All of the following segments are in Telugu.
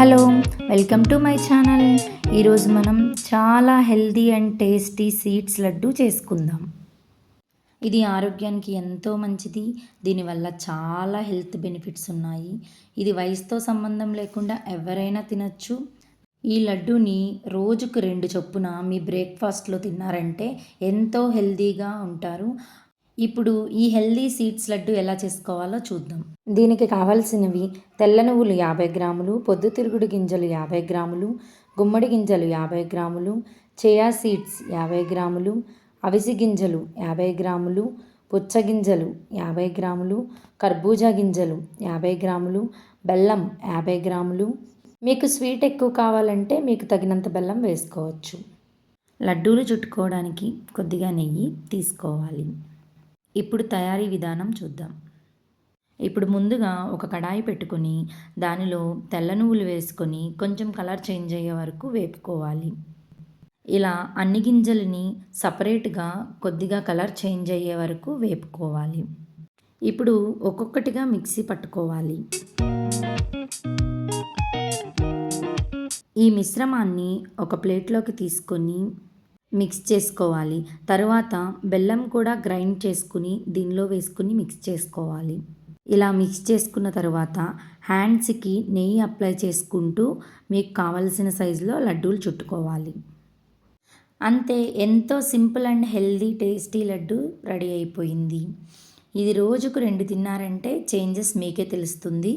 Hello welcome to my channel. ఈరోజు మనం చాలా healthy and tasty seeds laddu చేసుకుందాం. ఇది ఆరోగ్యానికి ఎంతో మంచిది. దీనివల్ల చాలా హెల్త్ బెనిఫిట్స్ ఉన్నాయి. ఇది వయసుతో సంబంధం లేకుండా ఎవరైనా తినచ్చు. ఈ లడ్డూని రోజుకు రెండు చొప్పున మీ బ్రేక్ఫాస్ట్లో తిన్నారంటే ఎంతో హెల్దీగా ఉంటారు. ఇప్పుడు ఈ హెల్దీ సీడ్స్ లడ్డు ఎలా చేసుకోవాలో చూద్దాం. దీనికి కావాల్సినవి తెల్ల నువ్వులు యాభై గ్రాములు పొద్దుతిరుగుడు గింజలు యాభై గ్రాములు గుమ్మడి గింజలు యాభై గ్రాములు చేయా సీడ్స్ యాభై గ్రాములు అవిసి గింజలు యాభై గ్రాములు పుచ్చగింజలు యాభై గ్రాములు కర్బూజా గింజలు యాభై గ్రాములు బెల్లం యాభై గ్రాములు. మీకు స్వీట్ ఎక్కువ కావాలంటే మీకు తగినంత బెల్లం వేసుకోవచ్చు. లడ్డూలు చుట్టుకోవడానికి కొద్దిగా నెయ్యి తీసుకోవాలి. ఇప్పుడు తయారీ విధానం చూద్దాం. ఇప్పుడు ముందుగా ఒక కడాయి పెట్టుకొని దానిలో తెల్ల నువ్వులు వేసుకొని కొంచెం కలర్ చేంజ్ అయ్యే వరకు వేపుకోవాలి. ఇలా అన్ని గింజలని సపరేట్గా కొద్దిగా కలర్ చేంజ్ అయ్యే వరకు వేపుకోవాలి. ఇప్పుడు ఒక్కొక్కటిగా మిక్సీ పట్టుకోవాలి. ఈ మిశ్రమాన్ని ఒక ప్లేట్లోకి తీసుకొని మిక్స్ చేసుకోవాలి. తర్వాత బెల్లం కూడా గ్రైండ్ చేసుకుని దీనిలో వేసుకుని మిక్స్ చేసుకోవాలి. ఇలా మిక్స్ చేసుకున్న తర్వాత హ్యాండ్స్కి నెయ్యి అప్లై చేసుకుంటూ మీకు కావలసిన సైజులో లడ్డూలు చుట్టుకోవాలి. అంతే ఎంతో simple and healthy tasty laddu ready అయిపోయింది. ఇది రోజుకు రెండు తిన్నారంటే చేంజెస్ మీకే తెలుస్తుంది.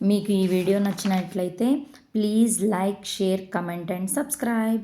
మీకు ఈ వీడియో నచ్చినట్లయితే please like share comment and subscribe.